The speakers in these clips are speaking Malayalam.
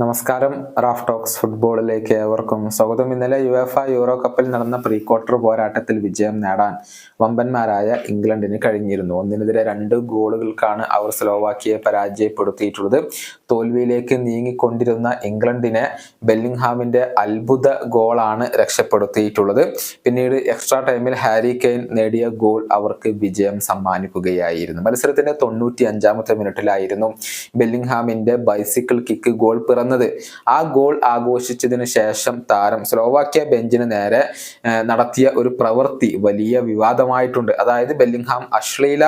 നമസ്കാരം. റാഫ് ടോക്സ് ഫുട്ബോളിലേക്ക് ഏവർക്കും സ്വാഗതം. ഇന്നലെ യു എഫ് യൂറോ കപ്പിൽ നടന്ന പ്രീ ക്വാർട്ടർ പോരാട്ടത്തിൽ വിജയം നേടാൻ വമ്പന്മാരായ ഇംഗ്ലണ്ടിന് കഴിഞ്ഞിരുന്നു. ഒന്നിനെതിരെ രണ്ട് ഗോളുകൾക്കാണ് അവർ സ്ലോവാക്കിയെ പരാജയപ്പെടുത്തിയിട്ടുള്ളത്. തോൽവിയിലേക്ക് നീങ്ങിക്കൊണ്ടിരുന്ന ഇംഗ്ലണ്ടിനെ ബെല്ലിംഗ്ഹാമിന്റെ അത്ഭുത ഗോളാണ് രക്ഷപ്പെടുത്തിയിട്ടുള്ളത്. പിന്നീട് എക്സ്ട്രാ ടൈമിൽ ഹാരി കെയ്ൻ നേടിയ ഗോൾ അവർക്ക് വിജയം സമ്മാനിക്കുകയായിരുന്നു. മത്സരത്തിന്റെ തൊണ്ണൂറ്റി അഞ്ചാമത്തെ മിനിറ്റിലായിരുന്നു ബെല്ലിംഗ്ഹാമിന്റെ ബൈസിക്കിൾ കിക്ക് ഗോൾ പിറന്നത് ആ ഗോൾ ആഘോഷിച്ചതിന് ശേഷം താരം സ്ലോവാക്യ ബെഞ്ചിന് നേരെ നടത്തിയ ഒരു പ്രവൃത്തി വലിയ വിവാദമായിട്ടുണ്ട്. അതായത് ബെല്ലിംഗ്ഹാം അശ്ലീല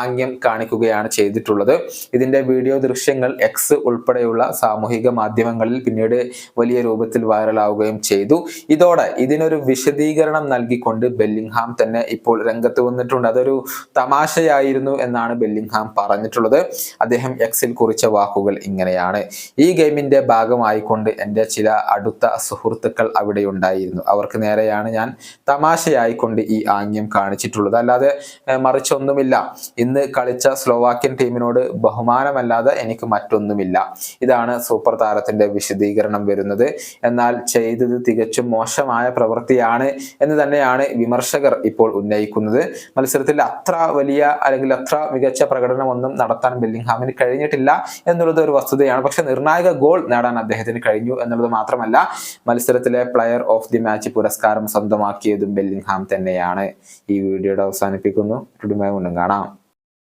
ആംഗ്യം കാണിക്കുകയാണ് ചെയ്തിട്ടുള്ളത്. ഇതിന്റെ വീഡിയോ ദൃശ്യങ്ങൾ എക്സ് ഉൾപ്പെടെയുള്ള സാമൂഹിക മാധ്യമങ്ങളിൽ പിന്നീട് വലിയ രൂപത്തിൽ വൈറലാവുകയും ചെയ്തു. ഇതോടെ ഇതിനൊരു വിശദീകരണം നൽകിക്കൊണ്ട് ബെല്ലിംഗ്ഹാം തന്നെ ഇപ്പോൾ രംഗത്ത് വന്നിട്ടുണ്ട്. അതൊരു തമാശയായിരുന്നു എന്നാണ് ബെല്ലിംഗ്ഹാം പറഞ്ഞിട്ടുള്ളത്. അദ്ദേഹം എക്സിൽ കുറിച്ച വാക്കുകൾ ഇങ്ങനെയാണ്. ഈ ഗെയിമിന്റെ ഭാഗമായിക്കൊണ്ട് എന്റെ ചില അടുത്ത സുഹൃത്തുക്കൾ അവിടെ ഉണ്ടായിരുന്നു അവർക്ക് നേരെയാണ് ഞാൻ തമാശയായിക്കൊണ്ട് ഈ ആംഗ്യം കാണിച്ചിട്ടുള്ളത്. അല്ലാതെ മറിച്ചൊന്നുമില്ല. ഇന്ന് കളിച്ച സ്ലോവാക്യൻ ടീമിനോട് ബഹുമാനമല്ലാതെ എനിക്ക് മറ്റൊന്നുമില്ല. ഇതാണ് സൂപ്പർ താരത്തിന്റെ വിശദീകരണം വരുന്നത്. എന്നാൽ ചെയ്തത് തികച്ചും മോശമായ പ്രവൃത്തിയാണ് എന്ന് തന്നെയാണ് വിമർശകർ ഇപ്പോൾ ഉന്നയിക്കുന്നത്. മത്സരത്തിൽ അത്ര വലിയ അല്ലെങ്കിൽ അത്ര മികച്ച പ്രകടനമൊന്നും നടത്താൻ ബെല്ലിംഗ്ഹാമിന് കഴിഞ്ഞിട്ടില്ല എന്നുള്ളത് ഒരു വസ്തുതയാണ്. പക്ഷെ നിർണായക ഗോൾ നേടാൻ അദ്ദേഹത്തിന് കഴിഞ്ഞു എന്നുള്ളത് മാത്രമല്ല മത്സരത്തിലെ പ്ലെയർ ഓഫ് ദി മാച്ച് പുരസ്കാരം സ്വന്തമാക്കിയതും ബെല്ലിംഗ്ഹാം തന്നെയാണ്. ഈ വീഡിയോയുടെ അവസാനിപ്പിക്കുന്നു. വീണ്ടും കാണാം.